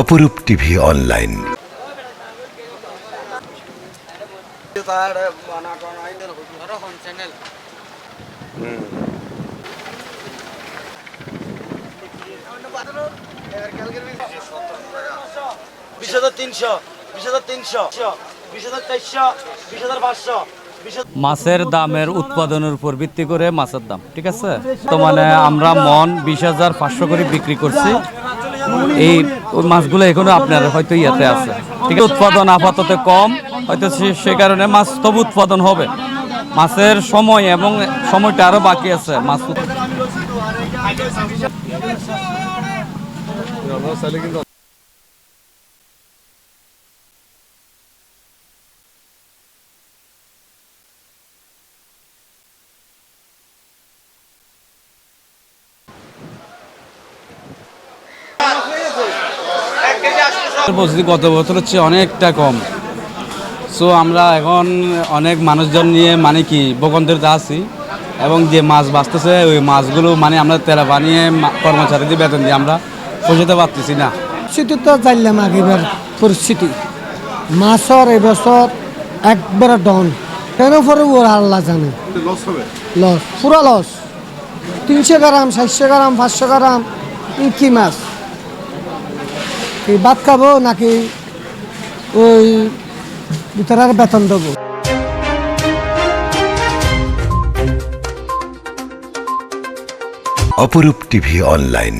অপরূপ TV online. বিশ হাজার তিনশো বিশ হাজার তিনশো। মাছের দামের উৎপাদনের উপর ভিত্তি করে মাছের দাম ঠিক আছে? তো মানে আমরা মন বিশ হাজার পাঁচশো করে বিক্রি করছি। এই মাছগুলো এখনও আপনার হয়তো ইয়াতে আছে। ঠিক আছে উৎপাদন আপাতত কম হয়তো সে- সে কারণে মাছ তবু উৎপাদন হবে। মাছের সময় এবং সময়টা আরও বাকি আছে মাছ পরিস্থিতি গত বছরের চেয়ে অনেকটা কম। সো আমরা এখন অনেক মানুষজন নিয়ে মানে কি বকন্তের আছি এবং যে মাছ বাঁচতেছে ওই মাছগুলো মানে আমরা তেলা বানিয়ে কর্মচারীদের বেতন দিয়ে আমরা পৌঁছাতে পারতেছি না। পরিস্থিতি তো জানলাম আগেবার পরিস্থিতি। মাছর এবছর একবারে ডন কেন পরে ওর আল্লাহ জানে। লস হবে? লস পুরা লস তিনশো গ্রাম সাতশো গ্রাম পাঁচশো গ্রাম ই কি মাছ? কি ভাত খাব নাকি ওই আর বেতন দেবো? অপরূপ টিভি অনলাইন।